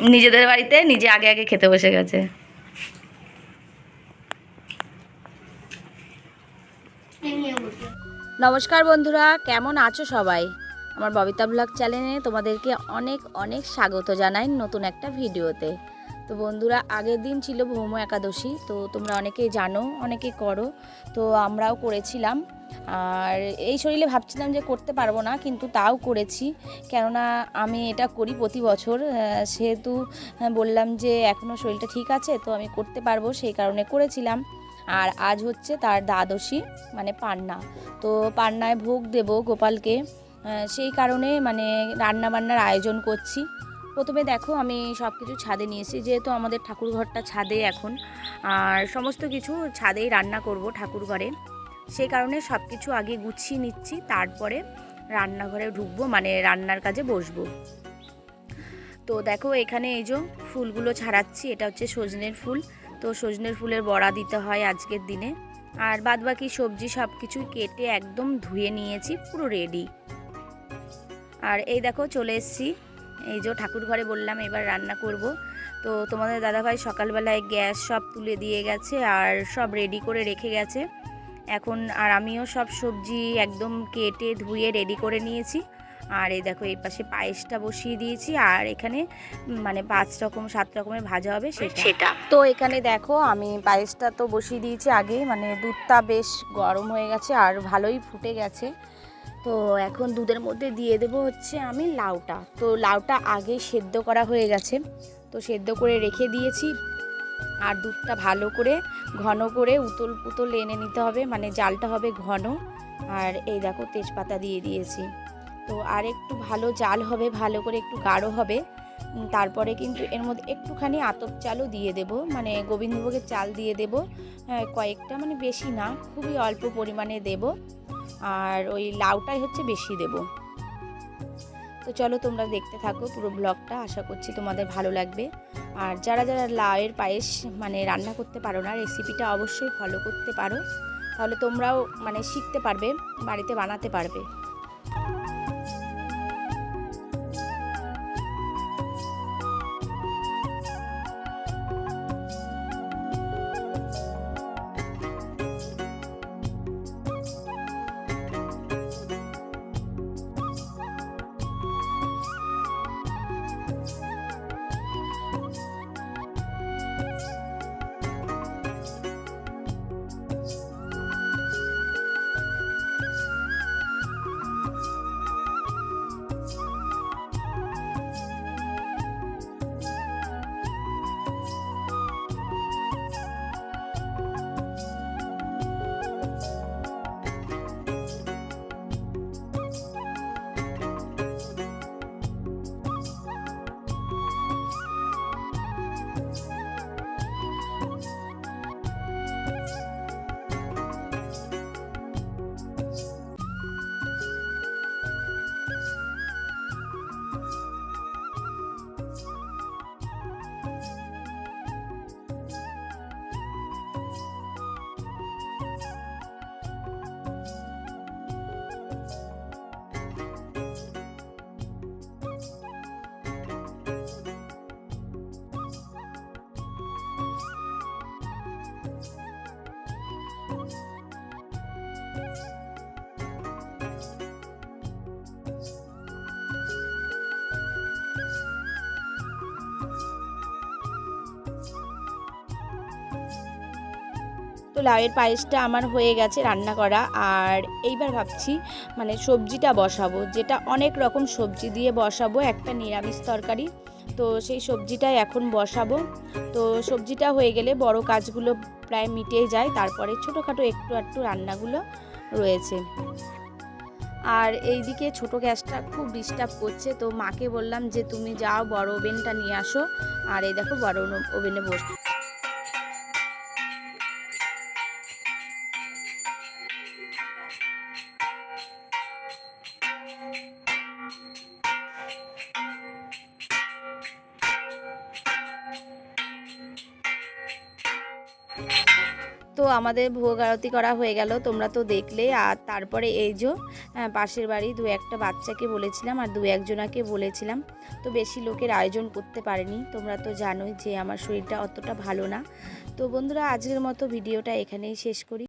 নিজেদের বাড়িতে নিজে আগে আগে খেতে বসে গেছে। নমস্কার বন্ধুরা, কেমন আছো সবাই? আমার ববিতা ব্লগ চ্যানেলে তোমাদেরকে অনেক অনেক স্বাগত জানাই নতুন একটা ভিডিওতে। তো বন্ধুরা, আগের দিন ছিল ভৌম একাদশী, তো তোমরা অনেকেই জানো অনেকে করো। তো আমরাও করেছিলাম। আর এই শরীরে ভাবছিলাম যে করতে পারব না, কিন্তু তাও করেছি। কেননা আমি এটা করি প্রতি বছর। সেহেতু বললাম যে এখনও শরীরটা ঠিক আছে, তো আমি করতে পারব, সেই কারণে করেছিলাম। আর আজ হচ্ছে তার দ্বাদশী মানে পান্না। তো পান্নায় ভোগ দেব গোপালকে। সেই কারণে মানে রান্না বান্নার আয়োজন করছি। প্রথমে দেখো আমি সব কিছু ছাদে নিয়েছি যেহেতু আমাদের ঠাকুর ঘরটা ছাদে এখন। আর সমস্ত কিছু ছাদেই রান্না করব ঠাকুর ঘরে সেই কারণে সব কিছু আগে গুছিয়ে নিচ্ছি, তারপরে রান্নাঘরে ঢুকবো মানে রান্নার কাজে বসবো। তো দেখো এখানে এই যে ফুলগুলো ছাড়াচ্ছি, এটা হচ্ছে সজনের ফুল। তো সজনের ফুলের বড়া দিতে হয় আজকের দিনে। আর বাদবাকি সবজি সব কিছুই কেটে একদম ধুয়ে নিয়েছি, পুরো রেডি আর এই দেখো চলে এসেছি এই যে ঠাকুর ঘরে বললাম এবার রান্না করব। তো তোমাদের দাদাভাই সকালবেলায় গ্যাস সব তুলে দিয়ে গেছে আর সব রেডি করে রেখে গেছে। এখন আর আমিও সব সবজি একদম কেটে ধুয়ে রেডি করে নিয়েছি। আর এই দেখো এই পাশে পায়েসটা বসিয়ে দিয়েছি আর এখানে মানে পাঁচ রকম সাত রকমের ভাজা হবে সেটা। সেটা। তো এখানে দেখো আমি পায়েসটা তো বসিয়ে দিয়েছি আগে মানে দুধটা বেশ গরম হয়ে গেছে আর ভালোই ফুটে গেছে। তো এখন দুধের মধ্যে দিয়ে দেবো হচ্ছে আমি লাউটা। তো লাউটা আগে সেদ্ধ করা হয়ে গেছে। তো সেদ্ধ করে রেখে দিয়েছি। আর দুধটা ভালো করে, ঘন করে উতল পুতল এনে নিতে হবে। মানে জালটা হবে ঘন। আর এই দেখো তেজপাতা দিয়ে দিয়েছি। তো আর একটু ভালো জাল হবে, ভালো করে একটু গাঢ় হবে। তারপরে কিন্তু এর মধ্যে একটুখানি আতপ চালও দিয়ে দেব মানে গোবিন্দভোগের চাল দিয়ে দেব হ্যাঁ, কয়েকটা মানে বেশি না খুবই অল্প পরিমাণে দেব আর ওই লাউটাই হচ্ছে বেশি দেব। তো চলো তোমরা দেখতে থাকো পুরো ব্লগটা আশা করছি তোমাদের ভালো লাগবে। আর যারা যারা লাউয়ের পায়েস মানে রান্না করতে পারো না রেসিপিটা অবশ্যই ফলো করতে পারো তাহলে তোমরাও মানে শিখতে পারবে বাড়িতে বানাতে পারবে। লাউয়ের পায়েসটা আমার হয়ে গেছে রান্না করা। আর এইবার ভাবছি মানে সবজিটা বসাবো। যেটা অনেক রকম সবজি দিয়ে বসাবো, একটা নিরামিষ তরকারি। তো সেই সবজিটাই এখন বসাবো। তো সবজিটা হয়ে গেলে বড় কাজগুলো প্রায় মিটে যায়। তারপরে ছোটোখাটো একটু একটু রান্নাগুলো রয়েছে। আর এইদিকে ছোট গ্যাসটা খুব ডিস্টার্ব করছে। তো মাকে বললাম যে, তুমি যাও বড় ওভেনটা নিয়ে আসো। আর এই দেখো বড় ওভেনে বস তো আমাদের ভোগ আরতি করা হয়ে গেল, তোমরা তো দেখলে। আর তারপরে এই যে পাশের বাড়ি দু একটা বাচ্চাকে বলেছিলাম আর দু একজনাকে বলেছিলাম। তো বেশি লোকের আয়োজন করতে পারেনি। তোমরা তো জানোই যে আমার শরীরটা অতটা ভালো না। তো বন্ধুরা, আজকের মতো ভিডিওটা এখানেই শেষ করি।